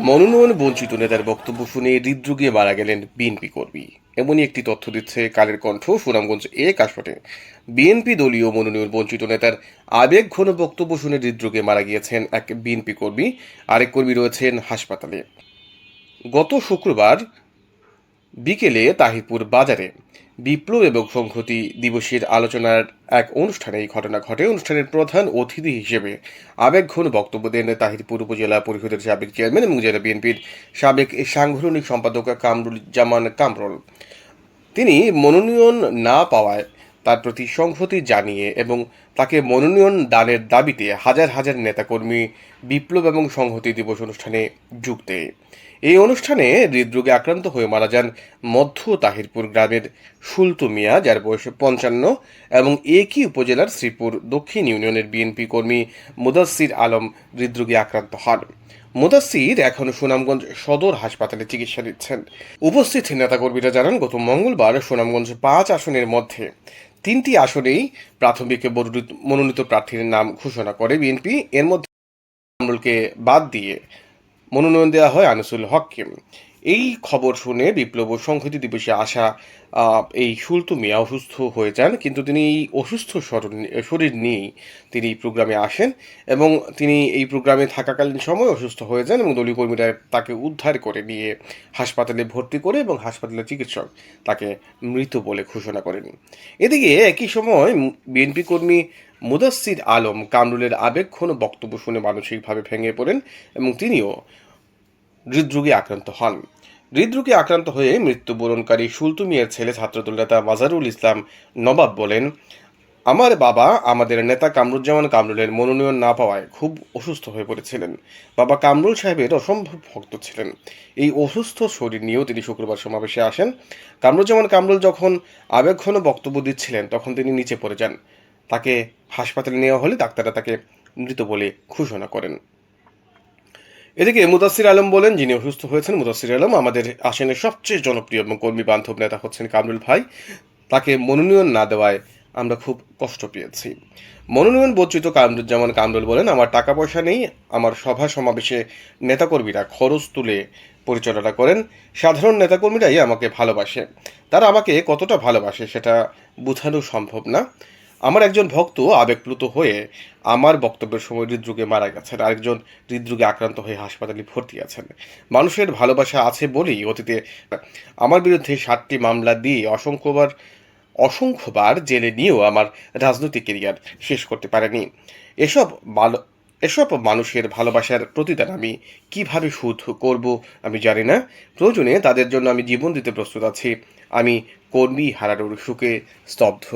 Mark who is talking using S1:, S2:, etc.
S1: মনোনয়ন বঞ্চিত নেতার বক্তব্য শুনে হৃদরোগে মারা গেলেন বিএনপি কর্মী। এমনই একটি তথ্য দিচ্ছে কালের কণ্ঠ, সুনামগঞ্জ এ কাশপটে বিএনপি দলীয় মনোনয়ন বঞ্চিত নেতার আবেগ ঘন বক্তব্য শুনে হৃদরোগে মারা গিয়েছেন এক বিএনপি কর্মী। আরেক কর্মী রয়েছেন হাসপাতালে। গত শুক্রবার বিকেলে তাহিরপুর বাজারে বিপ্লব এবং সংহতি দিবসের আলোচনার এক অনুষ্ঠানে এই ঘটনা ঘটে। অনুষ্ঠানের প্রধান অতিথি হিসেবে আবেগঘন বক্তব্য দেন তাহিরপুর উপজেলা পরিষদের সাবেক চেয়ারম্যান এবং জেলা বিএনপির সাবেক সাংগঠনিক সম্পাদক কামরুল জামান কামরুল। তিনি মনোনয়ন না পাওয়ায় তার প্রতি সংহতি জানিয়ে এবং তাকে মনোনয়ন দানের দাবিতে হাজার হাজার নেতাকর্মী বিপ্লব এবং সংহতি দিবস অনুষ্ঠানে যোগ দেয় এই অনুষ্ঠানে হৃদরোগে আক্রান্ত হয়ে মারা যান মধ্য তাহিরপুর গ্রামের সুলতু মিয়া, যার বয়স পঞ্চান্ন, এবং একই উপজেলার শ্রীপুর দক্ষিণ ইউনিয়নের বিএনপি কর্মী মুদাসির আলম হৃদরোগে আক্রান্ত হন। মুদাসির এখন সুনামগঞ্জ সদর হাসপাতালে চিকিৎসা নিচ্ছেন। উপস্থিত নেতাকর্মীরা জানান, গত মঙ্গলবার সুনামগঞ্জ পাঁচ আসনের মধ্যে তিনটি আসনেই প্রাথমিক মনোনীত- প্রার্থীর নাম ঘোষণা করে বিএনপি। এর মধ্যে কামরুলকে বাদ দিয়ে মনোনয়ন দেওয়া হয় আনিসুল হককে। এই খবর শুনে বিপ্লব সংহতি দিবসে আসা এই সুলতু মিয়া অসুস্থ হয়ে যান, কিন্তু তিনি এই অসুস্থ শরীর নিয়েই তিনি এই প্রোগ্রামে আসেন এবং তিনি এই প্রোগ্রামে থাকাকালীন সময় অসুস্থ হয়ে যান এবং দলীয় কর্মীরা তাকে উদ্ধার করে নিয়ে হাসপাতালে ভর্তি করে এবং হাসপাতালের চিকিৎসক তাকে মৃত বলে ঘোষণা করেন। এদিকে একই সময় বিএনপি কর্মী মুদাসির আলম কামরুলের আবেগঘন বক্তব্য শুনে মানসিকভাবে ভেঙে পড়েন এবং তিনিও হৃদরোগে আক্রান্ত হন। হৃদরোগে আক্রান্ত হয়ে মৃত্যুবরণকারী সুলতু মিয়ার ছেলে ছাত্রদল নেতা মাজারুল ইসলাম নবাব বলেন, আমার বাবা আমাদের নেতা কামরুজ্জামান কামরুলের মনোনয়ন না পাওয়ায় খুব অসুস্থ হয়ে পড়েছিলেন। বাবা কামরুল সাহেবের অসম্ভব ভক্ত ছিলেন। এই অসুস্থ শরীর নিয়েও তিনি শুক্রবার সমাবেশে আসেন। কামরুজ্জামান কামরুল যখন আবেগঘন বক্তব্য দিচ্ছিলেন, তখন তিনি নিচে পড়ে যান। তাকে হাসপাতালে নেওয়া হলে ডাক্তাররা তাকে মৃত বলে ঘোষণা করেন। এদিকে মুদাসির আলম বলেন, যিনি অসুস্থ হয়েছেন, মুদাসির আলম আমাদের আসনের সবচেয়ে জনপ্রিয় এবং কর্মী বান্ধব নেতা হচ্ছেন কামরুল ভাই। তাকে মনোনয়ন না দেওয়ায় আমরা খুব কষ্ট পেয়েছি। মনোনয়ন বঞ্চিত কামরুজ্জামান কামরুল বলেন, আমার টাকা পয়সা নেই, আমার সভা সমাবেশে নেতাকর্মীরা খরচ তুলে পরিচালনা করেন। সাধারণ নেতাকর্মীরাই আমাকে ভালোবাসে। তারা আমাকে কতটা ভালোবাসে সেটা বোঝানো সম্ভব না। আমার একজন ভক্ত আবেগপ্লুত হয়ে আমার বক্তব্যের সময় হৃদরোগে মারা গেছেন। আরেকজন হৃদরোগে আক্রান্ত হয়ে হাসপাতালে ভর্তি আছেন। মানুষের ভালোবাসা আছে বলেই অতীতে আমার বিরুদ্ধে সাতটি মামলা দিয়ে অসংখ্যবার অসংখ্যবার জেলে নিয়েও আমার রাজনৈতিক কেরিয়ার শেষ করতে পারেনি। এসব ভালো, এসব মানুষের ভালোবাসার প্রতিদান আমি কীভাবে শোধ করব আমি জানি না। প্রয়োজনে তাদের জন্য আমি জীবন দিতে প্রস্তুত আছি। আমি কর্মী হারানোর সুখে স্তব্ধ।